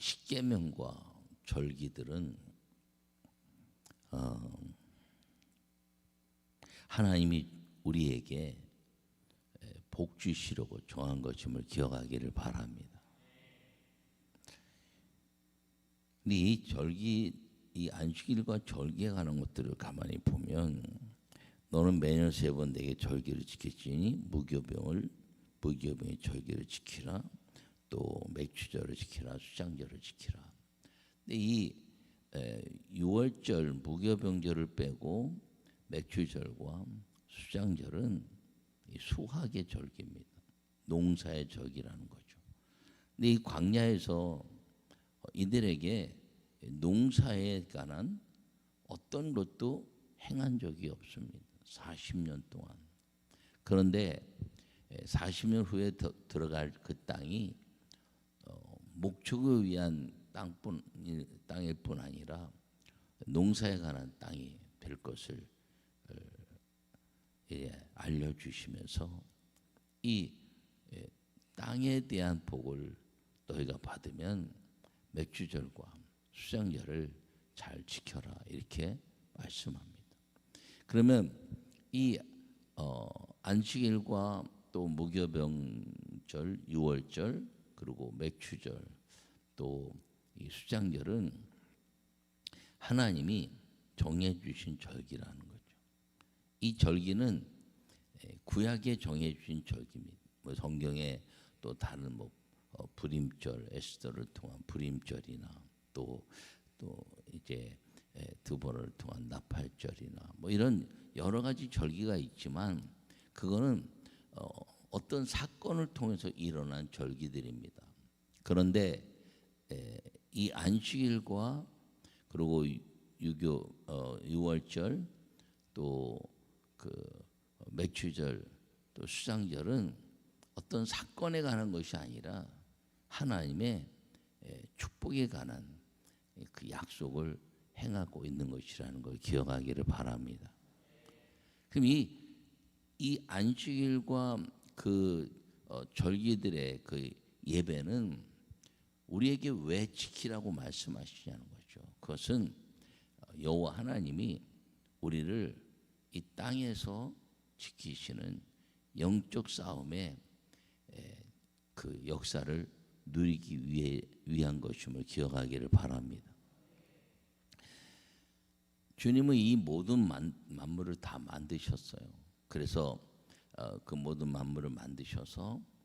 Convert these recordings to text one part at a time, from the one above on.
십계명과 절기들은 어, 하나님이 우리에게 복 주시려고 정한 것임을 기억하기를 바랍니다. 근데 이 절기, 이 안식일과 절기에 관한 것들을 가만히 보면 너는 매년 세 번 내게 절기를 지켰지니 무교병을 무교병의 절기를 지키라 또 맥주절을 지키라 수장절을 지키라. 근데 이 6월절 무교병절을 빼고 맥주절과 수장절은 수학의 절기입니다. 농사의 절기라는 거죠. 근데 이 광야에서 이들에게 농사에 관한 어떤 것도 행한 적이 없습니다. 40년 동안. 그런데 40년 후에 들어갈 그 땅이 어, 목축을 위한 땅뿐 땅일 뿐 아니라 농사에 관한 땅이 될 것을 어, 예, 알려주시면서 이 예, 땅에 대한 복을 너희가 받으면 맥주절과 수장절을 잘 지켜라 이렇게 말씀합니다. 그러면 이 어, 안식일과 또 무교병절, 유월절 그리고 맥주절 또 이 수장절은 하나님이 정해 주신 절기라는 거죠. 이 절기는 구약에 정해 주신 절기입니다. 뭐 성경에 또 다른 뭐 어, 불임절 에스더를 통한 불임절이나 또 또 이제 두 번을 통한 나팔절이나 뭐 이런 여러 가지 절기가 있지만 그거는 어, 어떤 사건을 통해서 일어난 절기들입니다. 그런데 에, 이 안식일과 그리고 유교 어, 6월절 또그 맥주절 또 수장절은 어떤 사건에 관한 것이 아니라 하나님의 축복에 관한 그 약속을 행하고 있는 것이라는 걸 기억하기를 바랍니다. 그럼 이, 이 안식일과 그 어, 절기들의 그 예배는 우리에게 왜 지키라고 말씀하시냐는 거죠. 그것은 여호와 하나님이 우리를 이 땅에서 지키시는 영적 싸움의 그 역사를 누리기 위해 위한 것임을 기억하기를 바랍니다. 주님은 이 모든 만, 만물을 다 만드셨어요. 그래서 어, 그 모든 만물을 만드셔서 어,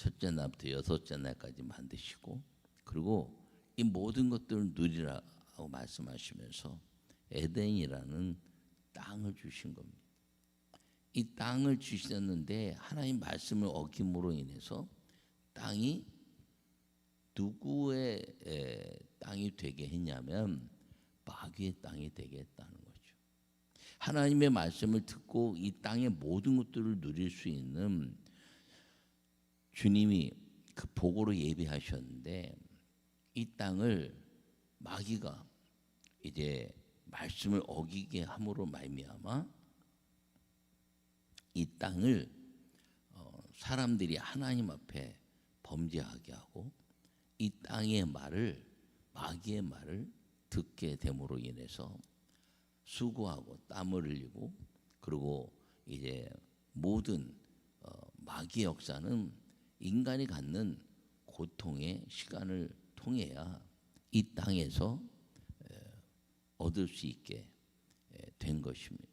첫째 날부터 여섯째 날까지 만드시고 그리고 이 모든 것들을 누리라고 말씀하시면서 에덴이라는 땅을 주신 겁니다. 이 땅을 주셨는데 하나님 말씀을 어김으로 인해서 땅이 누구의 땅이 되게 했냐면 마귀의 땅이 되겠다는 거죠. 하나님의 말씀을 듣고 이 땅의 모든 것들을 누릴 수 있는 주님이 그 복으로 예비하셨는데 이 땅을 마귀가 이제 말씀을 어기게 함으로 말미암아 이 땅을 어, 사람들이 하나님 앞에 범죄하게 하고 이 땅의 말을 마귀의 말을 듣게 됨으로 인해서 수고하고 땀을 흘리고 그리고 이제 모든 어, 마귀 역사는 인간이 갖는 고통의 시간을 통해야 이 땅에서 얻을 수 있게 된 것입니다.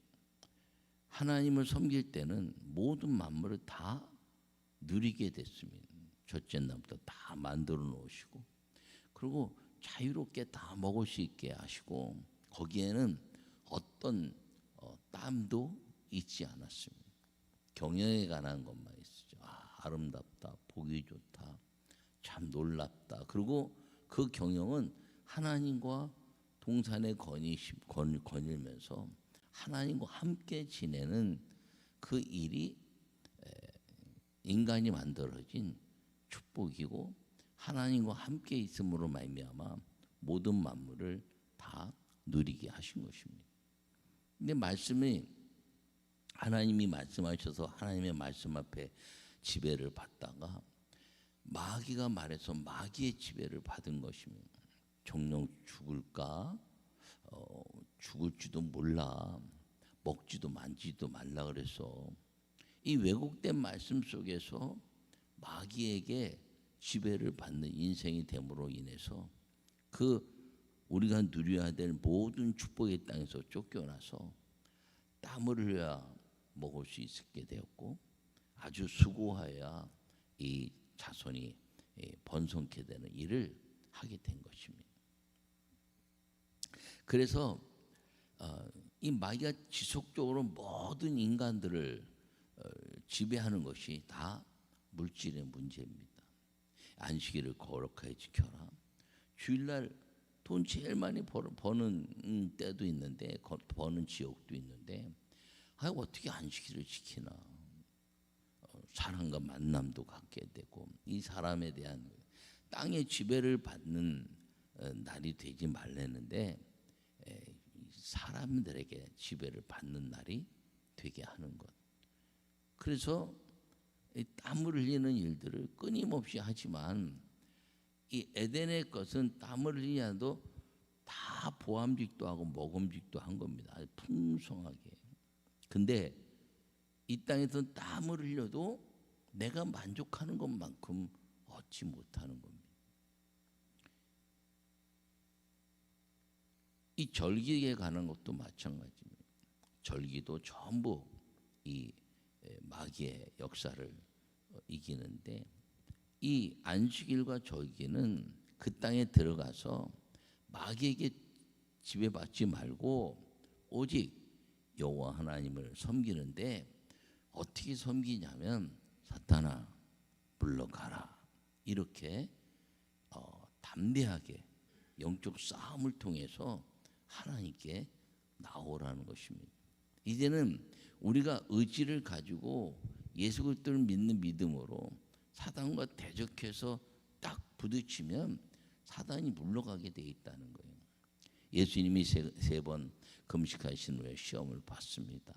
하나님을 섬길 때는 모든 만물을 다 누리게 됐습니다. 첫째 날부터 다 만들어 놓으시고 그리고 자유롭게 다 먹을 수 있게 하시고 거기에는 어떤 어, 땀도 있지 않았습니다. 경영에 관한 것만. 아, 아름답다, 보기 좋다, 참 놀랍다. 그리고 그 경영은 하나님과 동산에 거니시, 건, 거닐면서 하나님과 함께 지내는 그 일이 인간이 만들어진 축복이고 하나님과 함께 있음으로 말미암아 모든 만물을 다 누리게 하신 것입니다. 근데 말씀이 하나님이 말씀하셔서 하나님의 말씀 앞에 지배를 받다가 마귀가 말해서 마귀의 지배를 받은 것입니다. 정령 죽을까? 어, 죽을지도 몰라. 먹지도 만지도 말라 그래서 이 왜곡된 말씀 속에서 마귀에게 지배를 받는 인생이 됨으로 인해서 그 우리가 누려야 될 모든 축복의 땅에서 쫓겨나서 땀을 흘려야 먹을 수 있게 되었고 아주 수고하여야 이 자손이 예, 번성케 되는 일을 하게 된 것입니다. 그래서 어, 이 마귀가 지속적으로 모든 인간들을 어, 지배하는 것이 다 물질의 문제입니다. 안식일을 거룩하게 지켜라. 주일날 돈 제일 많이 벌- 버는 음, 때도 있는데 거- 버는 지역도 있는데 아 어떻게 안식일을 지키나? 어, 사람과 만남도 갖게 되고 이 사람에 대한 땅의 지배를 받는 어, 날이 되지 이 사람들에게 지배를 받는 날이 되게 하는 것. 그래서 이 땀을 흘리는 일들을 끊임없이 하지만 이 에덴의 것은 땀을 흘리야도 다 보암직도 하고 먹음직도 한 겁니다. 아주 풍성하게. 근데 이 땅에서 땀을 흘려도 내가 만족하는 것만큼 얻지 못하는 겁니다. 이 절기에 관한 것도 마찬가지입니다. 절기도 전부 이 에, 마귀의 역사를 어, 이기는데 이 안식일과 절기는 그 땅에 들어가서 마귀에게 지배받지 말고 오직 여호와 하나님을 섬기는데 어떻게 섬기냐면 사탄아 물러가라 이렇게 어, 담대하게 영적 싸움을 통해서 하나님께 나오라는 것입니다. 이제는 우리가 의지를 가지고 예수 그리스도를 믿는 믿음으로 사단과 대적해서 딱 부딪히면 사단이 물러가게 돼 있다는 거예요. 예수님이 세번 금식하신 후에 시험을 받습니다.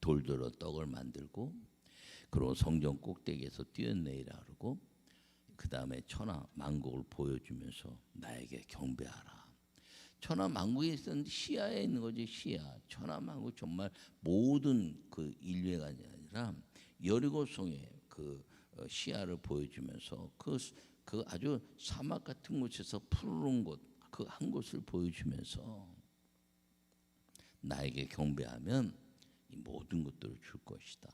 돌들어 떡을 만들고 그리고 성전 꼭대기에서 뛰어내리라 그러고 그 다음에 천하 만국을 보여주면서 나에게 경배하라. 천하 만국에 있었는데 시야에 있는 거지 시야. 천하 만국 정말 모든 그 인류가 아니라 여리고성의 그 어, 시야를 보여주면서 그, 그 아주 사막 같은 곳에서 푸르른 곳 그 한 곳을 보여주면서 나에게 경배하면 이 모든 것들을 줄 것이다.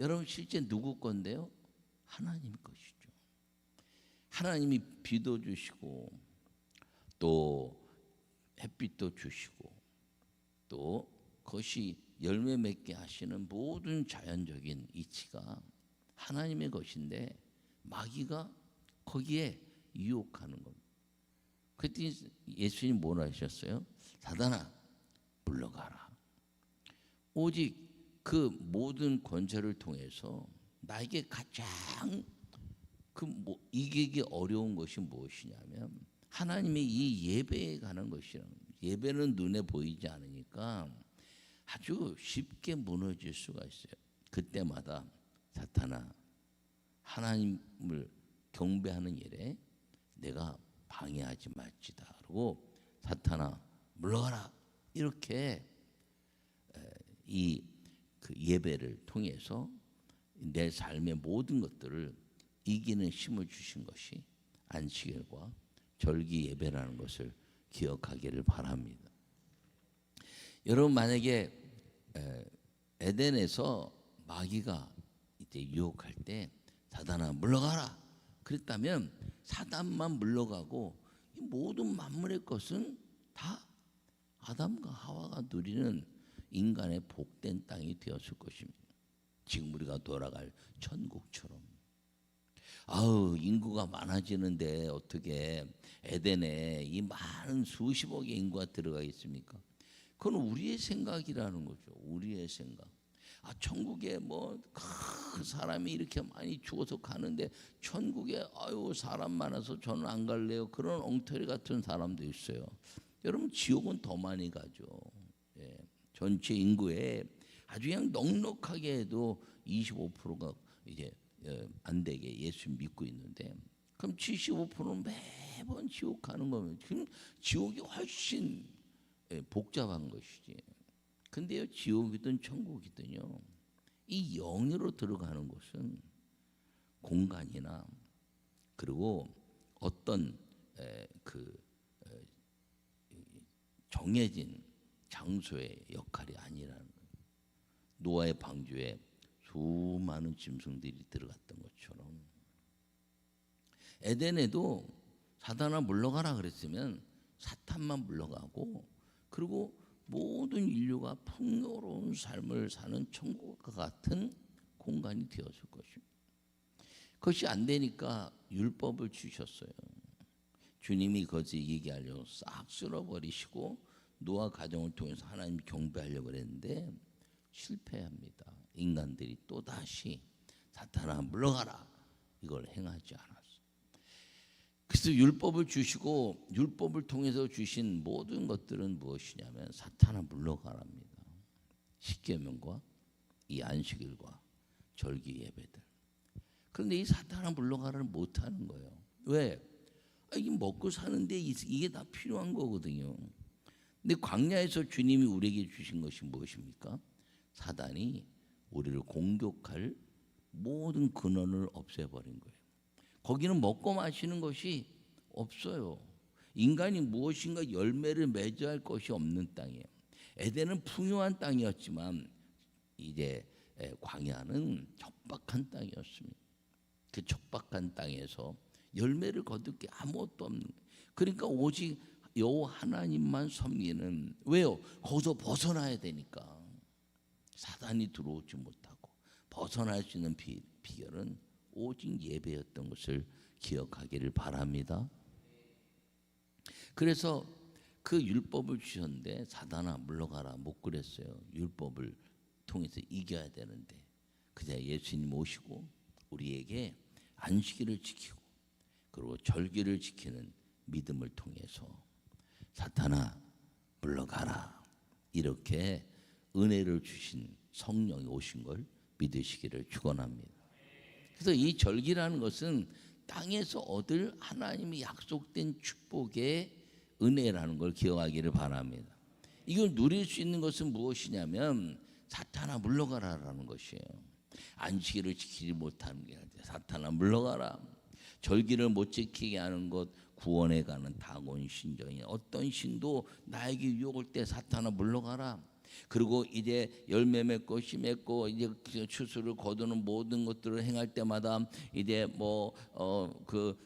여러분 실제 누구 건데요? 하나님 것이죠. 하나님이 비도 주시고 또 햇빛도 주시고 또 그것이 열매 맺게 하시는 모든 자연적인 이치가 하나님의 것인데 마귀가 거기에 유혹하는 겁니다. 그때 예수님 뭐라 하셨어요? 사단아 물러가라. 오직 그 모든 권세를 통해서 나에게 가장 그 뭐 이기기 어려운 것이 무엇이냐면 하나님의 이 예배에 관한 것이라는. 예배는 눈에 보이지 않으니까 아주 쉽게 무너질 수가 있어요. 그때마다 사탄아 하나님을 경배하는 일에 내가 방해하지 말지다. 그러고 사탄아 물러가라 이렇게 이 그 예배를 통해서 내 삶의 모든 것들을 이기는 힘을 주신 것이 안식일과 절기 예배라는 것을 기억하기를 바랍니다. 여러분 만약에 에, 에덴에서 마귀가 이제 유혹할 때 사단아 물러가라 그랬다면 사단만 물러가고 이 모든 만물의 것은 다 아담과 하와가 누리는 인간의 복된 땅이 되었을 것입니다. 지금 우리가 돌아갈 천국처럼. 아우 인구가 많아지는데 어떻게 에덴에 이 많은 수십억의 인구가 들어가 있습니까? 그건 우리의 생각이라는 거죠. 우리의 생각. 아 천국에 뭐 그 사람이 이렇게 많이 죽어서 가는데 천국에 아유 사람 많아서 저는 안 갈래요. 그런 엉터리 같은 사람도 있어요. 여러분 지옥은 더 많이 가죠. 예. 전체 인구에 아주 그냥 넉넉하게 해도 25%가 이제 어, 안 되게 예수 믿고 있는데 그럼 75%는 매번 지옥 가는 거면 지금 지옥이 훨씬 예, 복잡한 것이지. 근데요 지옥이든 천국이든요 이 영으로 들어가는 것은 공간이나 그리고 어떤 에, 그 에, 이 정해진 장소의 역할이 아니라는 거예요. 노아의 방주에 수많은 짐승들이 들어갔던 것처럼 에덴에도 사단아 물러가라 그랬으면 사탄만 물러가고 그리고 모든 인류가 풍요로운 삶을 사는 천국과 같은 공간이 되었을 것입니다. 그것이 안 되니까 율법을 주셨어요. 주님이 거지 얘기하려고 싹 쓸어버리시고 노아 가정을 통해서 하나님 경배하려고 그랬는데 실패합니다. 인간들이 또 다시 사탄아 물러가라 이걸 행하지 않았어. 그래서 율법을 주시고 율법을 통해서 주신 모든 것들은 무엇이냐면 사탄아 물러가랍니다. 십계명과 이 안식일과 절기 예배들. 그런데 이 사탄아 물러가라를 못 하는 거예요. 왜? 아, 이게 먹고 사는데 이- 이게 다 필요한 거거든요. 근데 광야에서 주님이 우리에게 주신 것이 무엇입니까? 사단이 우리를 공격할 모든 근원을 없애버린 거예요. 거기는 먹고 마시는 것이 없어요. 인간이 무엇인가 열매를 맺어야 할 것이 없는 땅이에요. 에덴은 풍요한 땅이었지만 이제 에, 광야는 척박한 땅이었습니다. 그 척박한 땅에서 열매를 거둘 게 아무것도 없는 거예요. 그러니까 오직 여 하나님만 섬기는 왜요? 거기서 벗어나야 되니까 사단이 들어오지 못하고 벗어날 수 있는 비, 비결은 오직 예배였던 것을 기억하기를 바랍니다. 그래서 그 율법을 주셨는데 사단아 물러가라 못 그랬어요. 율법을 통해서 이겨야 되는데 그자 예수님 오시고 우리에게 안식일을 지키고 그리고 절기를 지키는 믿음을 통해서 사탄아 물러가라 이렇게 은혜를 주신 성령이 오신 걸 믿으시기를 축원합니다. 그래서 이 절기라는 것은 땅에서 얻을 하나님이 약속된 축복의 은혜라는 걸 기억하기를 바랍니다. 이걸 누릴 수 있는 것은 무엇이냐면 사탄아 물러가라라는 것이에요. 안식일을 지키지 못하는 게 사탄아 물러가라. 절기를 못 지키게 하는 것 구원에 가는 다곤 신정이 어떤 신도 나에게 유혹을 때 사탄아 물러가라. 그리고 이제 열매 맺고 씨 맺고 이제 그 추수를 거두는 모든 것들을 행할 때마다 이제 뭐어그어그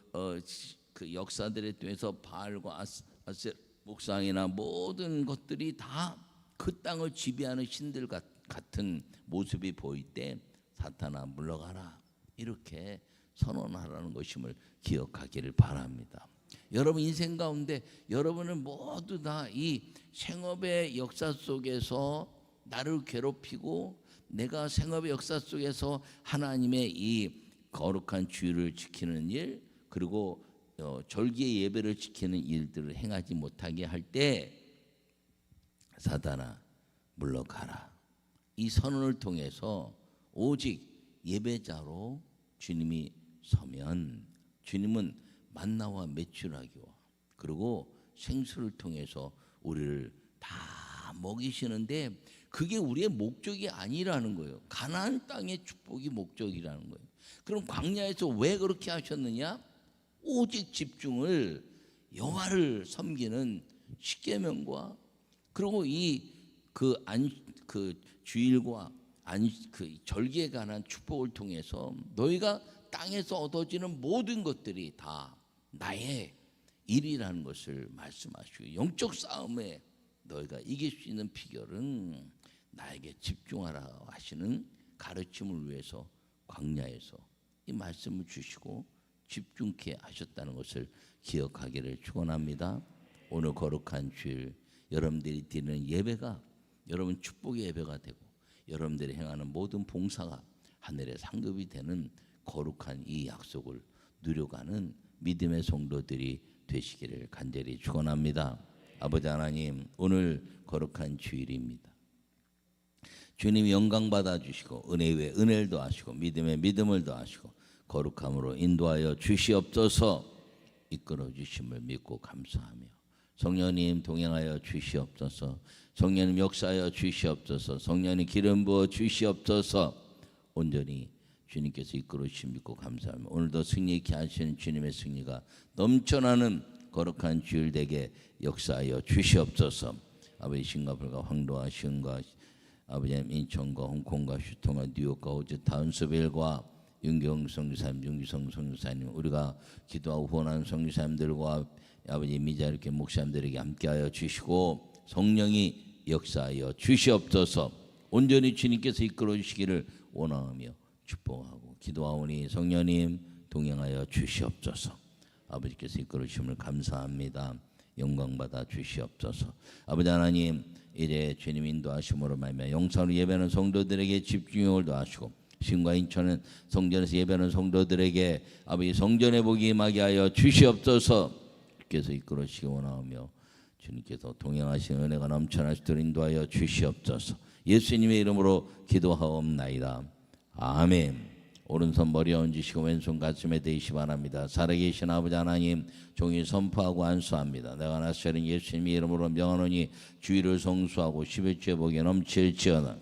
역사들에 통해서 바알과 아스, 목상이나 모든 것들이 다 그 땅을 지배하는 신들 같, 같은 모습이 보일 때 사탄아 물러가라 이렇게 선언하라는 것임을 기억하기를 바랍니다. 여러분 인생 가운데 여러분은 모두 다 이 생업의 역사 속에서 나를 괴롭히고 내가 생업의 역사 속에서 하나님의 이 거룩한 주의를 지키는 일 그리고 어, 절기의 예배를 지키는 일들을 행하지 못하게 할 때 사단아 물러가라. 이 선언을 통해서 오직 예배자로 주님이 서면 주님은 만나와 매출하기와 그리고 생수를 통해서 우리를 다 먹이시는데 그게 우리의 목적이 아니라는 거예요. 가나안 땅의 축복이 목적이라는 거예요. 그럼 광야에서 왜 그렇게 하셨느냐? 오직 집중을 여호와를 섬기는 십계명과 그리고 이그 주일과 안그 절기에 관한 축복을 통해서 너희가 땅에서 얻어지는 모든 것들이 다 나의 일이라는 것을 말씀하시고 영적 싸움에 너희가 이길 수 있는 비결은 나에게 집중하라 하시는 가르침을 위해서 광야에서 이 말씀을 주시고 집중케 하셨다는 것을 기억하기를 축원합니다. 오늘 거룩한 주일 여러분들이 드리는 예배가 여러분 축복의 예배가 되고 여러분들이 행하는 모든 봉사가 하늘의 상급이 되는 거룩한 이 약속을 누려가는 믿음의 성도들이 되시기를 간절히 축원합니다. 아버지 하나님 오늘 거룩한 주일입니다. 주님 영광 받아 주시고 은혜 위에 은혜를 더하시고 믿음에 믿음을 더하시고 거룩함으로 인도하여 주시옵소서 이끌어 주심을 믿고 감사하며 성령님 동행하여 주시옵소서 성령님 역사하여 주시옵소서 성령님 기름 부어 주시옵소서 온전히 주님께서 이끌어 주심 믿고 감사하며 오늘도 승리케 하시는 주님의 승리가 넘쳐나는 거룩한 주일 되게 역사하여 주시옵소서 아버지 싱가포르가 황도와 시흥과 아버지 하나님 인천과 홍콩과 슈통과 뉴욕과 호주 타운스빌과 윤경 성교사님, 윤기성 성교사님, 우리가 기도하고 후원하는 성교사님들과 아버지 미자 이렇게 목사님들에게 함께하여 주시고 성령이 역사하여 주시옵소서. 온전히 주님께서 이끌어 주시기를 원하며 축복하고 기도하오니 성령님 동행하여 주시옵소서. 아버지께서 이끌어 주심을 감사합니다. 영광 받아 주시옵소서. 아버지 하나님 이제 주님 인도하심으로 말미암아 영상으로 예배하는 성도들에게 집중력을 더하시고 신과 인천은 성전에서 예배하는 성도들에게 아버지 성전의 복이 임하게 하여 주시옵소서. 주께서 이끌어 주시기 원하오며 주님께서 동행하시는 은혜가 넘쳐나시도록 인도하여 주시옵소서. 예수님의 이름으로 기도하옵나이다. 아멘. 오른손 머리에 얹으시고 왼손 가슴에 대시 바랍니다. 살아계신 아버지 하나님 종이 선포하고 안수합니다. 내가 나서는 예수님의 이름으로 명하노니 주의를 성수하고 십일주의 복에 넘칠지어다.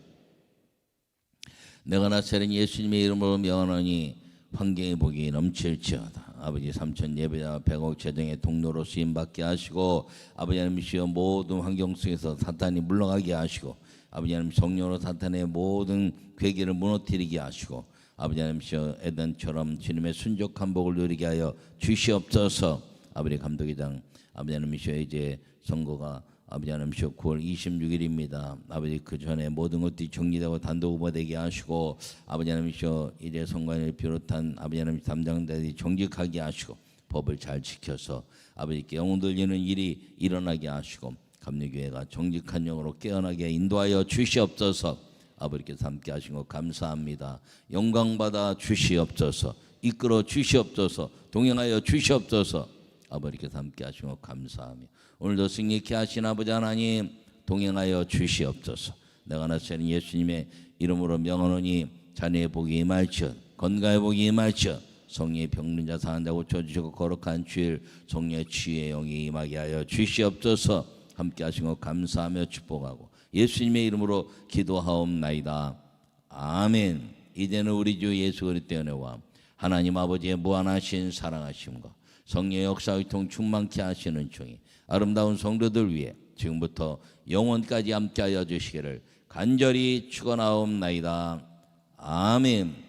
내가 나서는 예수님의 이름으로 명하노니 환경의 복이 넘칠지어다. 아버지 삼천 예배자 백억 재정의 통로로 쓰임받게 하시고 아버지 하나님이시여 모든 환경 속에서 사탄이 물러가게 하시고 아버지 하나님 성령으로 사탄의 모든 괴계를 무너뜨리게 하시고 아버지 하나님이시여 에덴처럼 주님의 순족한 복을 누리게 하여 주시옵소서 아버지 감독회장 아버지 하나님이시여 이제 선거가 아버지 하나님이시여 9월 26일입니다. 아버지 그 전에 모든 것들이 정리되고 단독 후보되게 하시고 아버지 하나님이시여 이제 선관위를 비롯한 아버지 하나님 담당자들이 정직하게 하시고 법을 잘 지켜서 아버지께 영웅 돌리는 일이 일어나게 하시고 감리교회가 정직한 영으로 깨어나게 인도하여 주시옵소서. 아버지께서 함께 하신 것 감사합니다. 영광 받아 주시옵소서. 이끌어 주시옵소서. 동행하여 주시옵소서. 아버지께서 함께 하신 것 감사하며 오늘도 승리케 하신 아버지 하나님 동행하여 주시옵소서. 내가 나서는 예수님의 이름으로 명하노니 자네의 복이 임할지어 건강의 복이 임할지어 성령의 병든 자 사한 자 고쳐주시고 거룩한 주일 성령의 치유의 영이 임하게 하여 주시옵소서 함께 하신 것 감사하며 축복하고 예수님의 이름으로 기도하옵나이다 아멘 이제는 우리 주 예수 그리스도의 은혜와 하나님 아버지의 무한하신 사랑하심과 성령의 역사의 통 충만케 하시는 종이 아름다운 성도들 위해 지금부터 영원까지 함께하여 주시기를 간절히 축원하옵나이다. 아멘.